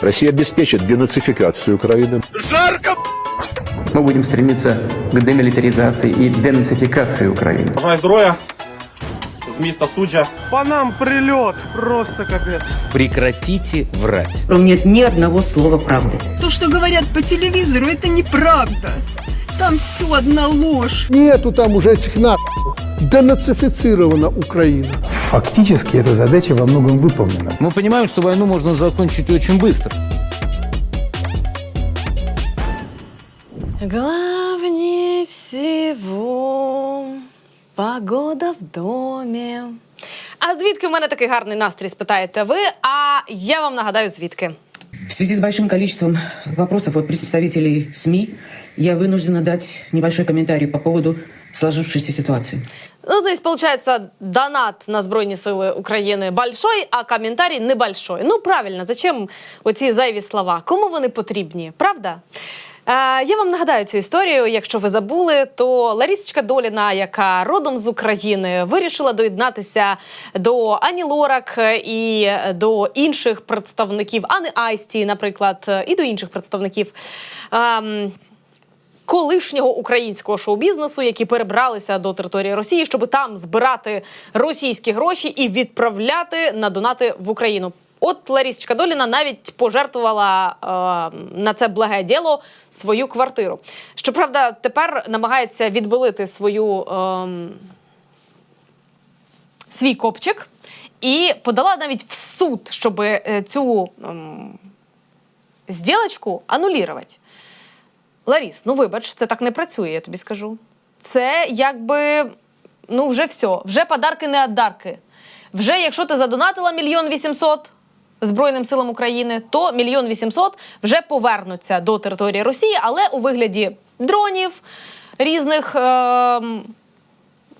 Россия обеспечит денацификацию Украины. Мы будем стремиться к демилитаризации и денацификации Украины. Бажаю здоров'я з міста Суджа. По нам прилет, просто капец. Прекратите врать. Нет ни одного слова правды. То, что говорят по телевизору, это неправда Там все одна ложь. Нету там уже этих на... Денацифицирована Украина. Фактически эта задача во многом выполнена. Мы понимаем, что войну можно закончить очень быстро. Главнее всего погода в домі. А звідки в мене такий гарний настрій, спитаєте ви? А я вам нагадаю, звідки. В связи с большим количеством вопросов от представителей СМИ, я вынуждена дать небольшой комментарий по поводу сложившейся ситуации. Ну, то есть, получается, донат на Збройні Сили України большой, а коментарій небольшой. Ну, правильно, зачем оці зайві слова? Кому вони потрібні, правда? Е, я вам нагадаю цю історію. Якщо ви забули, то Ларісочка Доліна, яка родом з України, вирішила доєднатися до Ані Лорак і до інших представників Ани Айсті, наприклад, і до інших представників. Ем, колишнього українського шоу-бізнесу, які перебралися до території Росії, щоб там збирати російські гроші і відправляти на донати в Україну. От Ларісочка Доліна навіть пожертвувала е, на це благе діло свою квартиру. Щоправда, тепер намагається відбилити свою ем, свій копчик і подала навіть в суд, щоб е, цю ем, зділочку анулірувати. Ларіс, ну вибач, це так не працює, я тобі скажу. Це якби ну вже все, вже подарки не одарки. Вже якщо ти задонатила мільйон вісімсот Збройним силам України, то мільйон вісімсот вже повернуться до території Росії, але у вигляді дронів різних, е,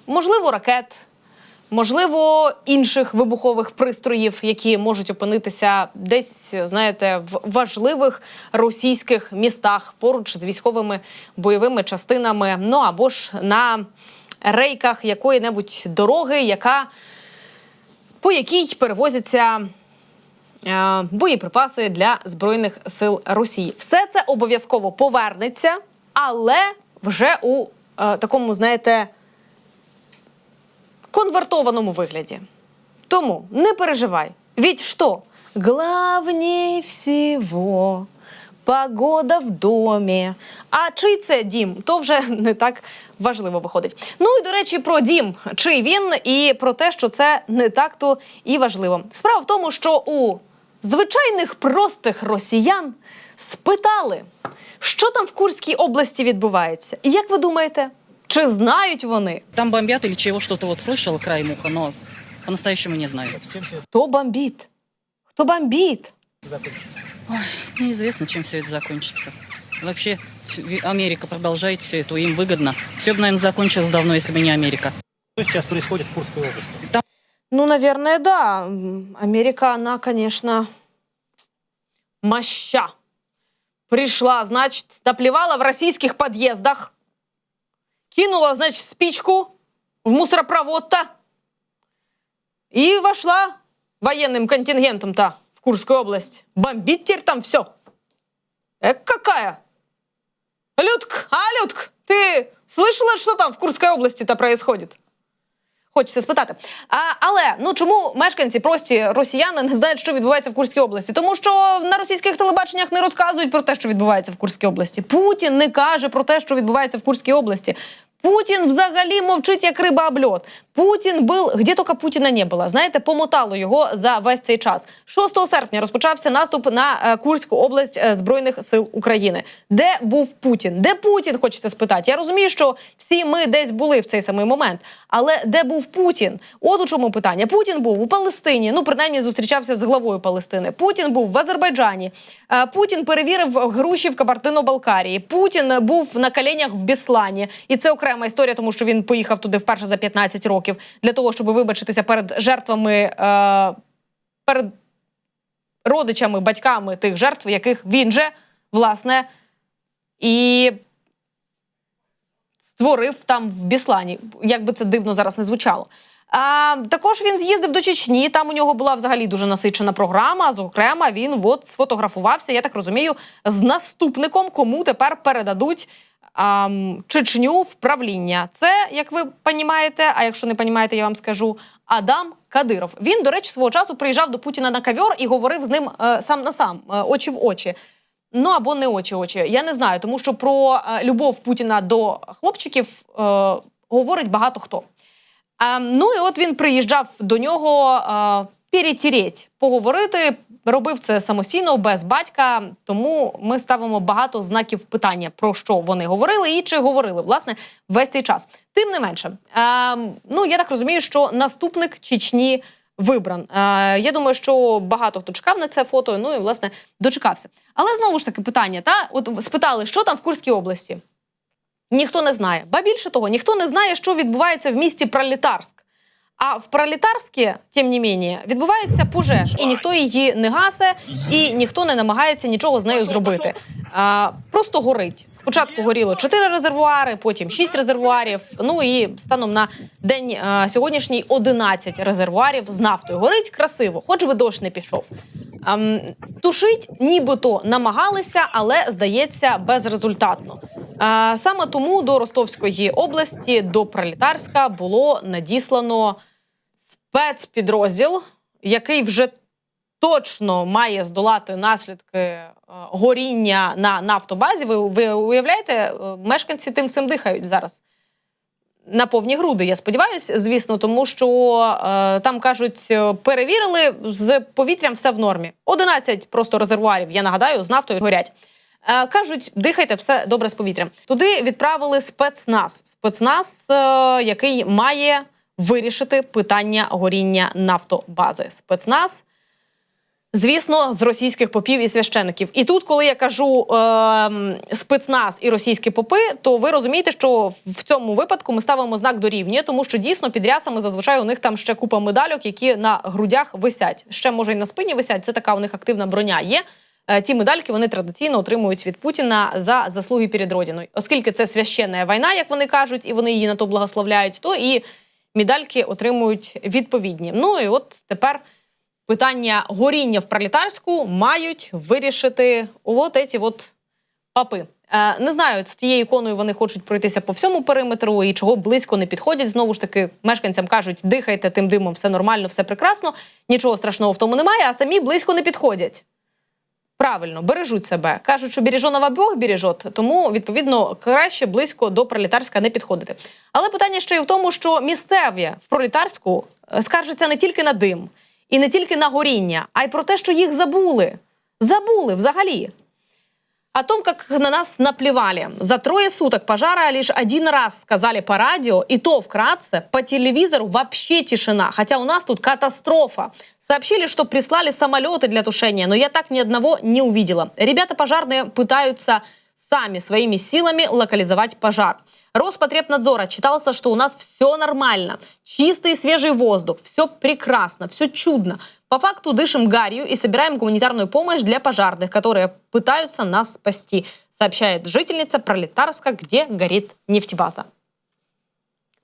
можливо, ракет, можливо, інших вибухових пристроїв, які можуть опинитися десь, знаєте, в важливих російських містах поруч з військовими бойовими частинами, ну або ж на рейках якої-небудь дороги, яка по якій перевозяться е, боєприпаси для збройних сил Росії. Все це обов'язково повернеться, але вже у е, такому, знаєте, конвертованому вигляді. Тому не переживай. Ведь що? Главнее всего погода в домі. А чий це дім? То вже не так важливо виходить. Ну і до речі, про дім, чий він, і про те, що це не так то і важливо. Справа в тому, що у звичайних простих росіян спитали, що там в Курській області відбувається. І як ви думаєте, чи знають вони? Там бомбят или чего что-то вот слышала краем уха, но по-настоящему не знаю. Хто бомбить? Хто бомбить? Неизвестно, чем все это закончится. Вообще, ф- Америка продолжает все это, им выгодно. Все бы, наверное, закончилось давно, если бы не Америка. Що зараз відбувається в Курській області? Ну, наверное, да. М, Америка, она, конечно, моща. Пришла, значит, доплевала в российских подъездах, кинула, значит, спичку в мусоропровод-то и вошла военным контингентом-то в Курскую область. Бомбить теперь там все. Эк, какая! Людк, а, Людк, ты слышала, что там в Курской области-то происходит? Хочеться спитати. А, але ну чому мешканці, прості росіяни, не знають, що відбувається в Курській області? Тому що на російських телебаченнях не розказують про те, що відбувається в Курській області. Путін не каже про те, що відбувається в Курській області. Путін взагалі мовчить як риба об льод. Путін був, де тільки Путіна не було. Знаєте, помотало його за весь цей час. 6 серпня розпочався наступ на е, Курську область е, збройних сил України. Де був Путін? Де Путін? Хочеться спитати. Я розумію, що всі ми десь були в цей самий момент. Але де був Путін? От у чому питання. Путін був у Палестині. Ну принаймні зустрічався з главою Палестини. Путін був в Азербайджані. Е, Путін перевірив гроші в Кабардино-Балкарії. Путін був на коленях в Біслані, і це окрема історія, тому що він поїхав туди вперше за 15 років для того, щоб вибачитися перед жертвами, е, перед родичами, батьками тих жертв, яких він же власне і створив там в Біслані. Як би це дивно зараз не звучало. А, також він з'їздив до Чечні. Там у нього була взагалі дуже насичена програма. Зокрема, він от сфотографувався, я так розумію, з наступником, кому тепер передадуть Чечню в правління. Це, як ви понімаєте, а якщо не понімаєте, я вам скажу Адам Кадиров. Він, до речі, свого часу приїжджав до Путіна на кавьор і говорив з ним е, сам на сам, е, очі в очі. Ну або не очі очі. Я не знаю, тому що про е, любов Путіна до хлопчиків говорить багато хто. А, ну і от він приїжджав до нього перетіреть, поговорити. Робив це самостійно, без батька. Тому ми ставимо багато знаків питання, про що вони говорили і чи говорили власне весь цей час. Тим не менше, е, ну я так розумію, що наступник Чечні вибран. Е, я думаю, що багато хто чекав на це фото. Ну і власне дочекався. Але знову ж таки питання: та от спитали, що там в Курській області. Ніхто не знає. Ба більше того, ніхто не знає, що відбувається в місті Пролітарськ. А в пролітарські тим не менше, відбувається пожежа, і ніхто її не гасе, і ніхто не намагається нічого з нею зробити. А, просто горить. Спочатку горіло 4 резервуари, потім 6 резервуарів. Ну і станом на день а, сьогоднішній 11 резервуарів з нафтою. Горить красиво, хоч би дощ не пішов. Ем, тушить нібито намагалися, але здається безрезультатно. Е, саме тому до Ростовської області, до Пролітарська, було надіслано спецпідрозділ, який вже точно має здолати наслідки е, горіння на нафтобазі. Ви, ви уявляєте, е, мешканці тим всім дихають зараз. На повні груди, я сподіваюся, звісно, тому що е, там кажуть, е, перевірили з повітрям все в нормі. 11 просто резервуарів, я нагадаю, з нафтою горять. Е, кажуть, дихайте все добре з повітрям. Туди відправили спецназ. Спецназ, е, який має вирішити питання горіння нафтобази. Спецназ. Звісно, з російських попів і священиків. І тут, коли я кажу е, спецназ і російські попи, то ви розумієте, що в цьому випадку ми ставимо знак дорівнює, тому що дійсно під рясами зазвичай у них там ще купа медальок, які на грудях висять. Ще може й на спині висять. Це така у них активна броня є. Е, Ті медальки вони традиційно отримують від Путіна за заслуги перед Родиною. Оскільки це священна війна, як вони кажуть, і вони її на то благословляють, то і медальки отримують відповідні. Ну і от тепер питання горіння в пролетарську мають вирішити от ці от папи. Е, не знаю, з тією іконою вони хочуть пройтися по всьому периметру і чого близько не підходять. Знову ж таки, мешканцям кажуть, дихайте тим димом, все нормально, все прекрасно, нічого страшного в тому немає, а самі близько не підходять. Правильно, бережуть себе. Кажуть, що береженого Бог бережет, тому відповідно краще близько до пролетарська не підходити. Але питання ще й в тому, що місцеві в пролетарську е, скаржаться не тільки на дим і не тільки на горіння, а й про те, що їх забули. Забули взагалі. О том, как на нас наплевали. За трое суток пожара лишь один раз сказали по радио, и то вкратце, по телевизору вообще тишина. Хотя у нас тут катастрофа. Сообщили, что прислали самолеты для тушения, но я так ни одного не увидела. Ребята пожарные пытаются сами своими силами локализовать пожар. Роспотребнадзор отчитался, что у нас все нормально. Чистый и свежий воздух, все прекрасно, все чудно. По факту дышим гарью и собираем гуманитарную помощь для пожарных, которые пытаются нас спасти, сообщает жительница Пролетарска, где горит нефтебаза.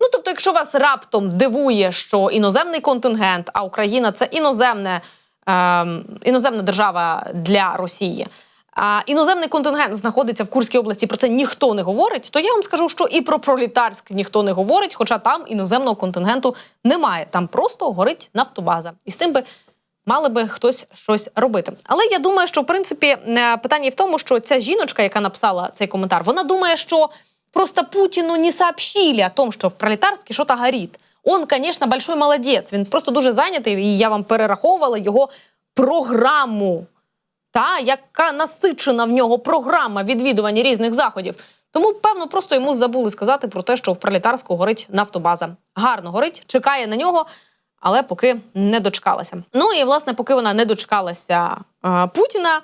Ну, тобто, якщо вас раптом дивує, що іноземний контингент, а Україна це іноземне, ем, іноземна держава для Росії. А іноземний контингент знаходиться в Курській області. Про це ніхто не говорить. То я вам скажу, що і про пролітарськ ніхто не говорить, хоча там іноземного контингенту немає. Там просто горить нафтобаза, і з тим би мали би хтось щось робити. Але я думаю, що в принципі е, питання в тому, що ця жіночка, яка написала цей коментар, вона думає, що просто Путіну не сообщили о том, що в пролетарській щось горить. Он, звісно, большой молодець. Він просто дуже зайнятий, і я вам перераховувала його програму та яка насичена в нього програма відвідування різних заходів. Тому, певно, просто йому забули сказати про те, що в Пролетарську горить нафтобаза. Гарно горить, чекає на нього, але поки не дочекалася. Ну і власне, поки вона не дочекалася е, Путіна.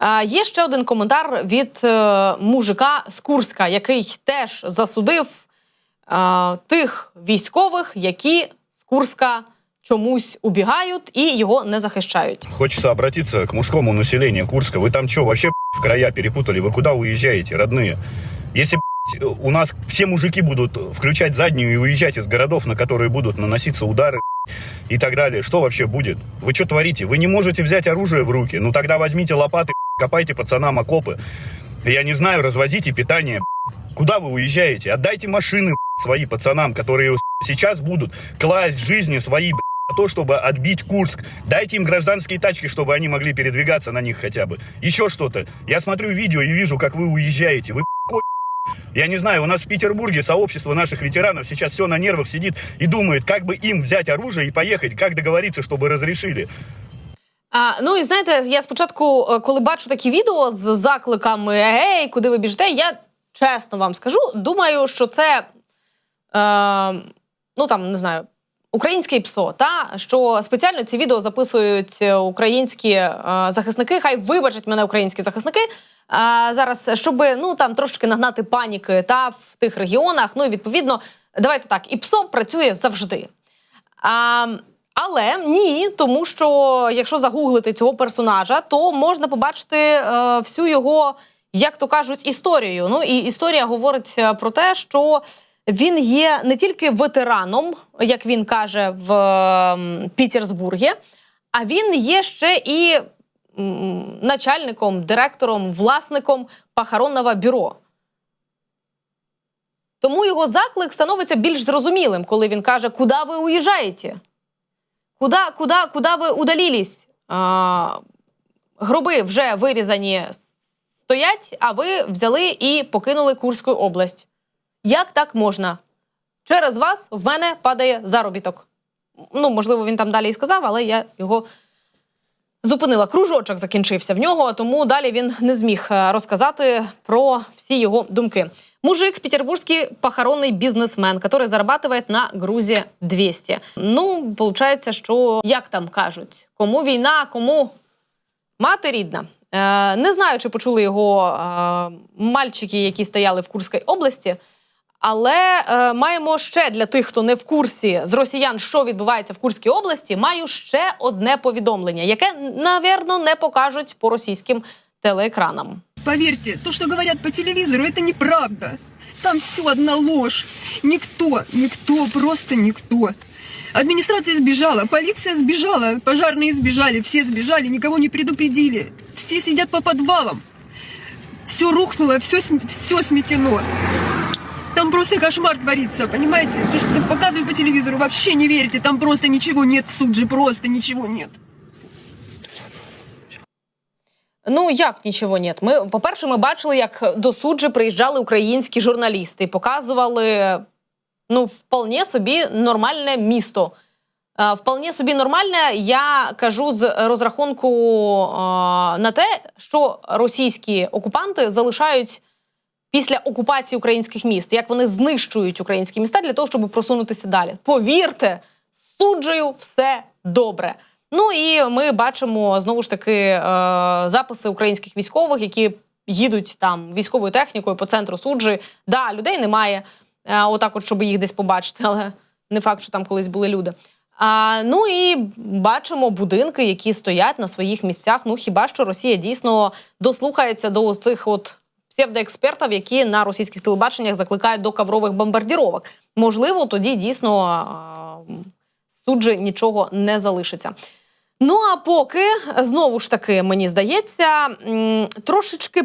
е, Є ще один коментар від е, мужика з Курська, який теж засудив е, тих військових, які з Курська чомусь убігають і його не захищають. Хочется обратиться к мужскому населению Курска. Вы там что, вообще в края перепутали? Вы куда уезжаете, родные? Если у нас все мужики будут включать заднюю и уезжать из городов, на которые будут наноситься удары и так далее. Что вообще будет? Вы что творите? Вы не можете взять оружие в руки? Ну тогда возьмите лопаты, копайте пацанам окопы. Я не знаю, развозите питание. Куда вы уезжаете? Отдайте машины свои пацанам, которые сейчас будут класть жизни свои на то, чтобы отбить Курск. Дайте им гражданские тачки, чтобы они могли передвигаться на них хотя бы. Еще что-то. Я смотрю видео и вижу, как вы уезжаете. Вы ко- я не знаю, у нас в Петербурге сообщество наших ветеранов сейчас все на нервах сидит и думает, как бы им взять оружие и поехать, как договориться, чтобы разрешили. А, ну і знаєте, я спочатку, е, коли бачу такі відео з закликами Гей, куди ви біжите, я чесно вам скажу, думаю, що це е, ну там не знаю. Українське ПСО, та що спеціально ці відео записують е, українські е, захисники. Хай вибачать мене українські захисники. А зараз, щоб ну там трошки нагнати паніки та в тих регіонах. Ну і відповідно, давайте так, і ПСО працює завжди. А, але ні, тому що якщо загуглити цього персонажа, то можна побачити е, всю його, як то кажуть, історію. Ну і історія говорить е, про те, що він є не тільки ветераном, як він каже в Пітерсбургі, а він є ще і начальником, директором, власником похоронного бюро. Тому його заклик становиться більш зрозумілим, коли він каже, куди ви уїжджаєте? Куди, куди, куди ви удалілись? А, гроби вже вирізані стоять, а ви взяли і покинули Курську область. Як так можна? Через вас в мене падає заробіток. Ну, можливо, він там далі і сказав, але я його зупинила. Кружочок закінчився в нього, тому далі він не зміг е, розказати про всі його думки. Мужик, петербургский похоронный бизнесмен, который зарабатывает на грузі 200. Ну, получається, що як там кажуть, кому війна, кому мати рідна. Е, не знаю, чи почули його е, мальчики, які стояли в Курській області. Але е, маємо ще для тих, хто не в курсі з росіян, що відбувається в Курській області, маю ще одне повідомлення, яке, навірно, не покажуть по російським телеекранам. Поверьте, то, что говорят по телевизору, это неправда. Там все одна ложь. Никто, никто, просто никто. Администрация сбежала, полиция сбежала, пожарные сбежали, все сбежали, никого не предупредили. Все сидят по подвалам. Все рухнуло, все, все сметено. Там просто кошмар творится, понимаете? То, что показывают по телевизору, вообще не верите. Там просто ничего нет в суджи, просто ничего нет. Ну як нічого ні. Ми, по-перше, ми бачили, як до суджі приїжджали українські журналісти показували ну, вполне собі нормальне місто. Е, Вполне собі нормальне, я кажу з розрахунку е, на те, що російські окупанти залишають після окупації українських міст, як вони знищують українські міста для того, щоб просунутися далі. Повірте, з суджею все добре. Ну і ми бачимо знову ж таки е, записи українських військових, які їдуть там військовою технікою по центру суджі. Да, людей немає, е, отак, от, щоб їх десь побачити, але не факт, що там колись були люди. А, ну і бачимо будинки, які стоять на своїх місцях. Ну хіба що Росія дійсно дослухається до цих от псевдоекспертів, які на російських телебаченнях закликають до каврових бомбардіровок. Можливо, тоді дійсно суджі нічого не залишиться. Ну а поки знову ж таки мені здається, трошечки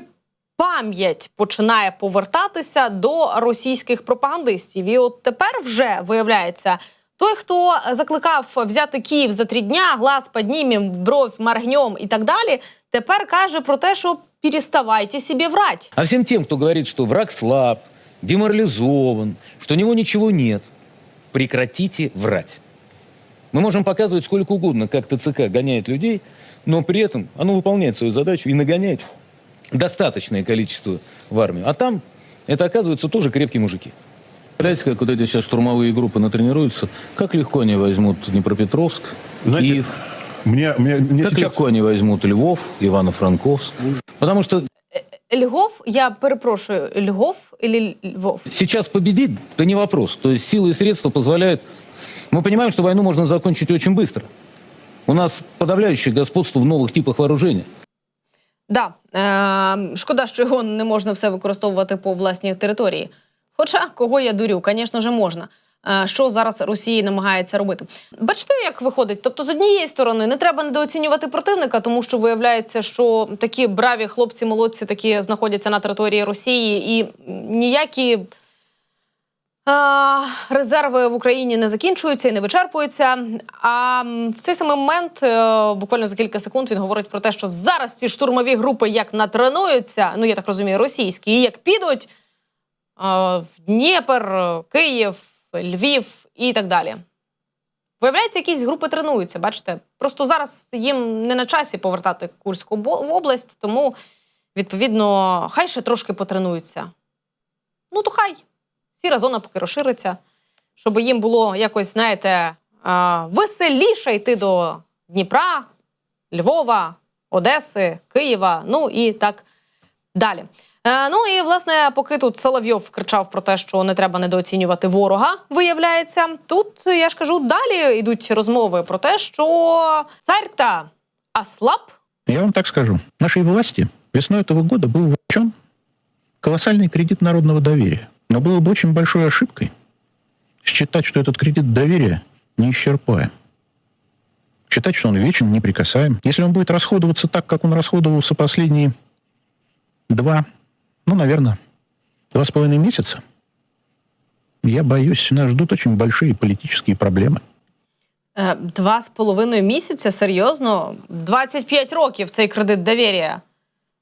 пам'ять починає повертатися до російських пропагандистів. І от тепер вже виявляється. Той, хто закликав взяти Київ за три дня, глаз піднімем, бровь моргнем і так далі, тепер каже про те, що переставайте собі врать. А всем тем, кто говорит, что враг слаб, деморализован, что у него ничего нет, прекратите врать. Мы можем показывать сколько угодно, как ТЦК гоняет людей, но при этом оно выполняет свою задачу и нагоняет достаточное количество в армию. А там это оказываются тоже крепкие мужики. Представляете, как вот эти сейчас штурмовые группы натренируются, как легко они возьмут Днепропетровск, Знаете, Киев, Мне, мне, мне как легко они возьмут Львов, Ивано-Франковск. Потому что Львов, я перепрошую, Львов или Львов? сейчас победит, это не вопрос. То есть силы и средства позволяют... Мы понимаем, что войну можно закончить очень быстро. У нас подавляющее господство в новых типах вооружения. Да, е, шкода, що його не можна все використовувати по власній території. Хоча кого я дурю, звісно ж, можна. Е, Що зараз Росія намагається робити? Бачите, як виходить? Тобто, з однієї сторони, не треба недооцінювати противника, тому що виявляється, що такі браві хлопці, молодці такі знаходяться на території Росії, і ніякі а, резерви в Україні не закінчуються і не вичерпуються. А в цей самий момент, е, буквально за кілька секунд, він говорить про те, що зараз ці штурмові групи як натренуються, ну я так розумію, російські, і як підуть е, в Дніпр, е, Київ, Львів і так далі. Виявляється, якісь групи тренуються. Бачите, просто зараз їм не на часі повертати Курську область, тому відповідно хай ще трошки потренуються. Ну то хай сіра зона поки розшириться, щоб їм було якось, знаєте, веселіше йти до Дніпра, Львова, Одеси, Києва, ну і так далі. Е, ну і власне, поки тут Соловйов кричав про те, що не треба недооцінювати ворога, виявляється, тут я ж кажу, далі йдуть розмови про те, що цар та ослаб, Я вам так скажу. Нашей власти весной этого года был вручен колоссальный кредит народного доверия. Но было бы очень большой ошибкой считать, что этот кредит доверия неисчерпаем. Считать, что он вечен, неприкасаем. Если он будет расходоваться так, как он расходовался последние два, ну, наверное, два с половиной месяца, я боюсь, нас ждут очень большие политические проблемы. Е, Два з половиною місяця, серйозно, 25 років цей кредит довір'я.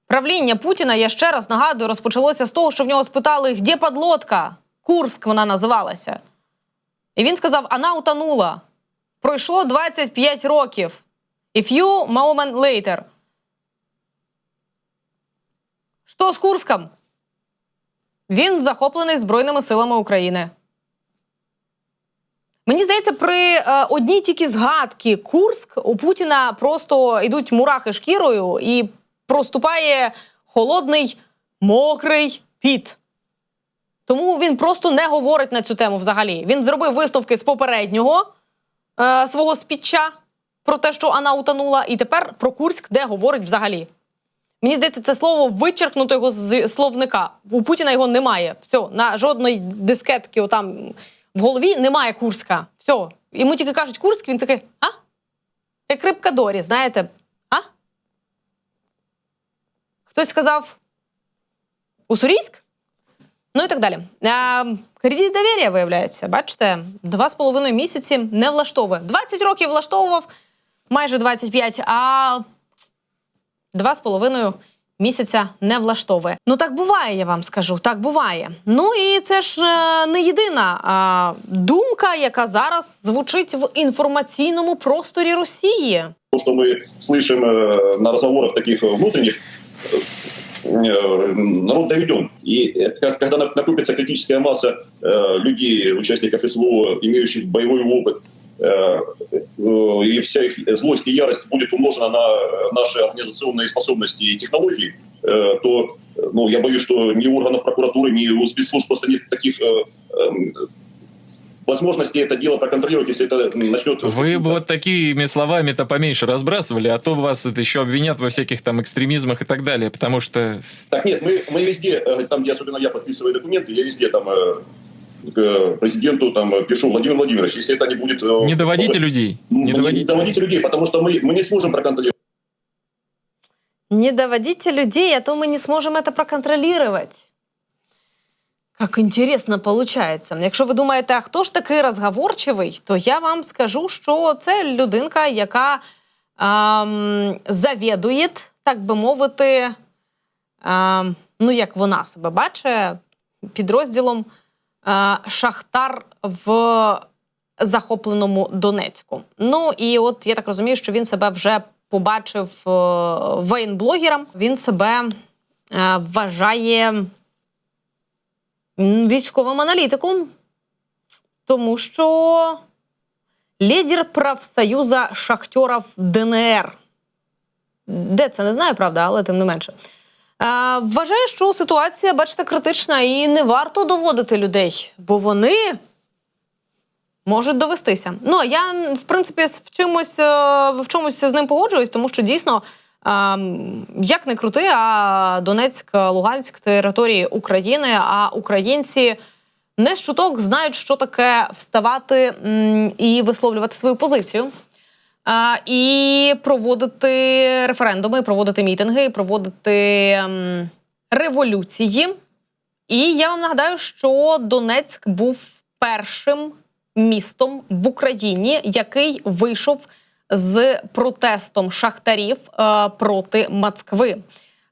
Правління Путіна, я ще раз нагадую, розпочалося з того, що в нього спитали, де подлодка? Курск вона називалася. І він сказав: вона утонула. Пройшло 25 років. A few moment later. Що з Курском? Він захоплений Збройними силами України. Мені здається, при е, одній тільки згадки Курск у Путіна просто йдуть мурахи шкірою і проступає холодний мокрий піт. Тому він просто не говорить на цю тему взагалі. Він зробив висновки з попереднього е, свого спіччя про те, що вона утонула, і тепер про Курськ, де говорить взагалі. Мені здається, це слово вичеркнуто його з словника. У Путіна його немає. Все, на жодної дискетки отам в голові немає Курська. Все. Йому тільки кажуть Курськ, він такий, а? Як рибка Дорі, знаєте? А? Хтось сказав Уссурійськ? Ну і так далі. А, кредит довір'я, виявляється, бачите, два з половиною місяці не влаштовує. 20 років влаштовував, майже 25, а два з половиною місяця не влаштовує. Ну так буває, я вам скажу. Так буває. Ну і це ж е, не єдина а, думка, яка зараз звучить в інформаційному просторі Росії. То, что мы слышим э, на разговорах таких внутренних, э, народ доведен. И э, как- когда на- накопится критическая масса э, людей, участников СВО, имеющих боевой опыт, э, э, и вся их злость и ярость будет умножена на наши организационные способности и технологии, э, то э, ну, я боюсь, что ни у органов прокуратуры, ни у спецслужб просто нет таких э, эм, возможностей это дело проконтролировать, если это начнет... Вы бы вот такими словами-то поменьше разбрасывали, а то вас это еще обвинят во всяких там экстремизмах и так далее, потому что... Так нет, мы, мы везде, э, там, где особенно я подписываю документы, я везде там э, к президенту там э, пишу Владимир Владимирович, если это не будет... э, Не доводите людей. м, Не не доводите. доводите людей, потому что мы, мы не сможем проконтролировать. Не доводите людей, а то мы не сможем это проконтролировать. Как интересно получається. Якщо ви думаєте, а хто ж такий розговорчивий, то я вам скажу, що це людинка, яка ем, завідує, так би мовити, ем, ну як вона себе бачить, підрозділом е, Шахтар в захопленому Донецьку. Ну і от я так розумію, що він себе вже побачив е, воєнблогером. Він себе е, вважає військовим аналітиком, тому що лідер профсоюза шахтерів ДНР. Де це не знаю, правда, але тим не менше. Е, вважаю, що ситуація, бачите, критична і не варто доводити людей, бо вони можуть довестися. Ну я в принципі в чомусь, е, в чомусь з ним погоджуюсь, тому що дійсно Ем, Як не крути, а Донецьк, Луганськ території України, а українці не з чуток знають, що таке вставати і висловлювати свою позицію. І проводити референдуми, проводити мітинги, проводити ем, революції. І я вам нагадаю, що Донецьк був першим містом в Україні, який вийшов з протестом шахтарів е, проти Москви.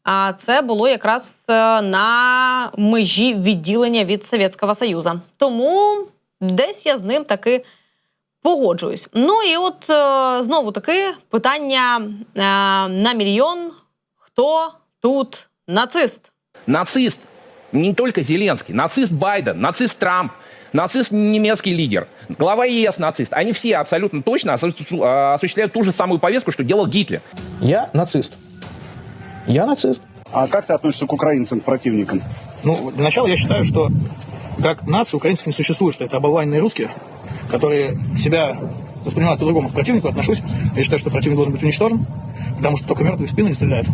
А це було якраз е, на межі відділення від Совєтського Союзу. Тому десь я з ним таки погоджуюсь. Ну і от е, знову таки питання е, на мільйон: хто тут нацист? Нацист не только Зеленский, нацист Байден, нацист Трамп, нацист немецкий лидер, глава ЕС нацист. Они все абсолютно точно а, осуществляют ту же самую повестку, что делал Гитлер. Я нацист. Я нацист. А как ты относишься к украинцам, к противникам? Ну, для начала я считаю, что как нация украинцев не существует, что это оболваненные русские, которые себя воспринимают по-другому. К противнику отношусь. Я считаю, что противник должен быть уничтожен, потому что только мертвые в спину не стреляют.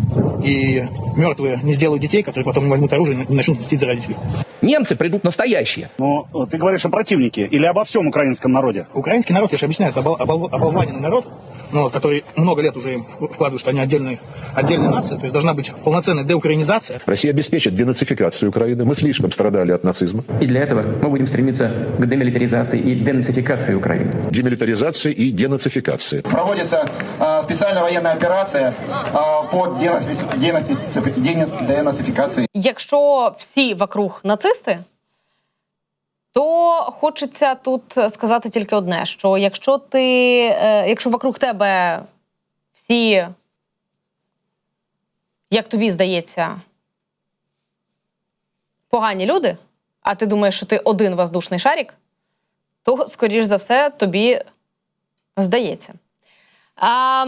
И мертвые не сделают детей, которые потом не возьмут оружие и начнут мстить за родителей. Немцы придут настоящие. Ну, ты говоришь о противнике или обо всем украинском народе? Украинский народ, я же объясняю, это обол- обол- оболваненный народ, ну, вот, который много лет уже им вкладывают, что они отдельные, отдельная нация, то есть должна быть полноценная деукраинизация. Россия обеспечит денацификацию Украины. Мы слишком страдали от нацизма. И для этого мы будем стремиться к демилитаризации и денацификации Украины. Демилитаризации и денацификации. Проводится э, специальная военная операция э, по денацифи- денацифи- денаци- денацификации Якщо всі вокруг нацисти, то хочеться тут сказати тільки одне: що якщо ти, е, якщо вокруг тебе всі, як тобі здається, погані люди, а ти думаєш, що ти один воздушний шарик, то, скоріш за все, тобі здається. А,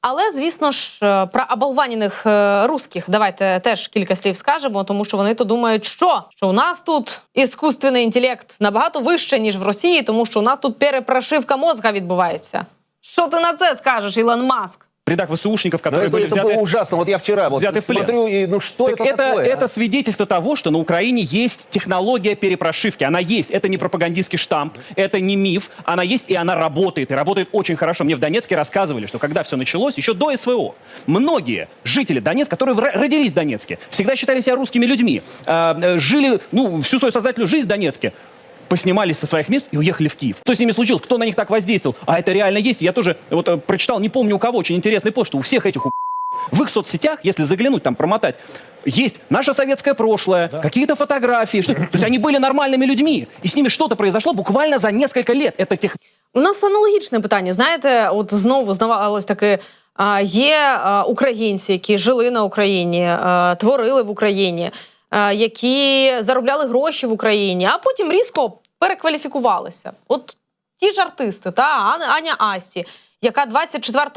але, звісно ж, е, про оболванених е, русських давайте теж кілька слів скажемо, тому що вони то думають, що? Що у нас тут іскусственний інтелект набагато вище, ніж в Росії, тому що у нас тут перепрошивка мозга відбувається. Що ти на це скажеш, Ілон Маск? В рядах ВСУшников, которые это, были это взяты... было ужасно. Вот я вчера вот взяты в плен. смотрю, и ну что Так это, это, такое? а? это свидетельство того, что на Украине есть технология перепрошивки. Она есть. Это не пропагандистский штамп, это не миф. Она есть, и она работает. И работает очень хорошо. Мне в Донецке рассказывали, что когда все началось, еще до СВО, многие жители Донецка, которые родились в Донецке, всегда считали себя русскими людьми, э, э, жили ну, всю свою сознательную жизнь в Донецке, поснимались со своих мест и уехали в Киев. Что с ними случилось? Кто на них так воздействовал? А это реально есть. Я тоже вот э, прочитал, не помню у кого, очень интересный пост, что у всех этих у в их соцсетях, если заглянуть, там промотать, есть наше советское прошлое, какие-то фотографии. Что, то есть они были нормальными людьми, и с ними что-то произошло буквально за несколько лет. Это тех... У нас аналогічне питання. Знаєте, от знову здавалось таки. а, Є а, українці, які жили на Україні, а, творили в Україні, а, Які заробляли гроші в Україні, а потім різко перекваліфікувалися. От ті ж артисти, та Аня, Асті, яка 24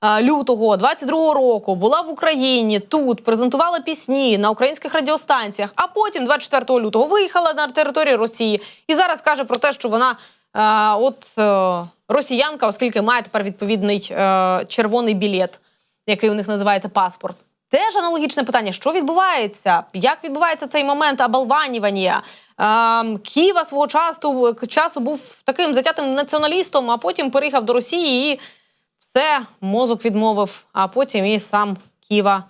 а, лютого 22 року була в Україні тут, презентувала пісні на українських радіостанціях, а потім 24 лютого виїхала на територію Росії і зараз каже про те, що вона е, от е, росіянка, оскільки має тепер відповідний е, червоний білет, який у них називається паспорт. Теж аналогічне питання: що відбувається? Як відбувається цей момент оболванювання? Ем, Ківа свого часу, часу був таким затятим націоналістом, а потім переїхав до Росії і все, мозок відмовив, а потім і сам Ківа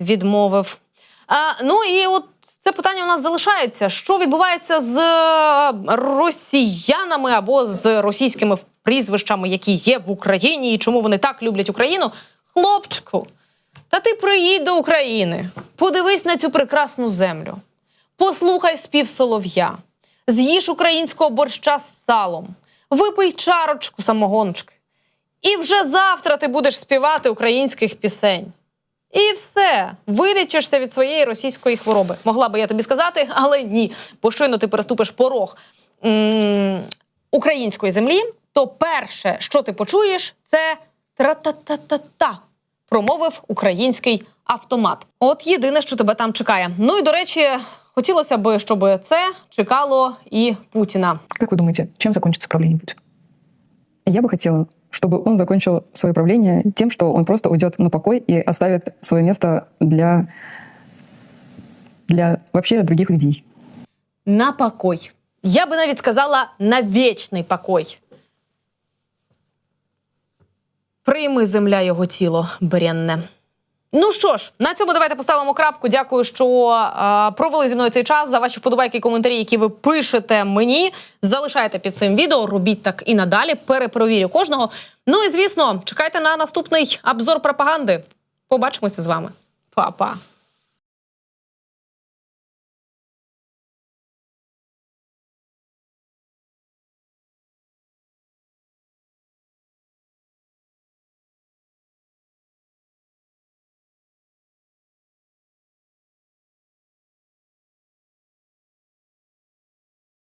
відмовив. А, ну і от це питання у нас залишається. Що відбувається з е, росіянами або з російськими прізвищами, які є в Україні, і чому вони так люблять Україну? Хлопчику, та ти приїдь до України, подивись на цю прекрасну землю, послухай спів солов'я, з'їж українського борща з салом, випий чарочку самогоночки. І вже завтра ти будеш співати українських пісень. І все, вилічишся від своєї російської хвороби. Могла би я тобі сказати, але ні. Бо щойно ти переступиш порог м- української землі, то перше, що ти почуєш, це тра-та-та-та-та, промовив український автомат. От єдине, що тебе там чекає. Ну і до речі, хотілося б, щоб це чекало і Путіна. Как вы думаете, чем закончится правление Путина? Я бы хотела, чтобы он закончил свое правление тем, что он просто уйдет на покой и оставит свое место для, для вообще других людей. На покой. Я би навіть сказала на вічний покой. Прийми земля його тіло бренне. Ну що ж, на цьому давайте поставимо крапку. Дякую, що е, провели зі мною цей час. За ваші вподобайки і коментарі, які ви пишете мені. Залишайте під цим відео. Робіть так і надалі. Перепровірю кожного. Ну і звісно, чекайте на наступний обзор пропаганди. Побачимося з вами. Па-па.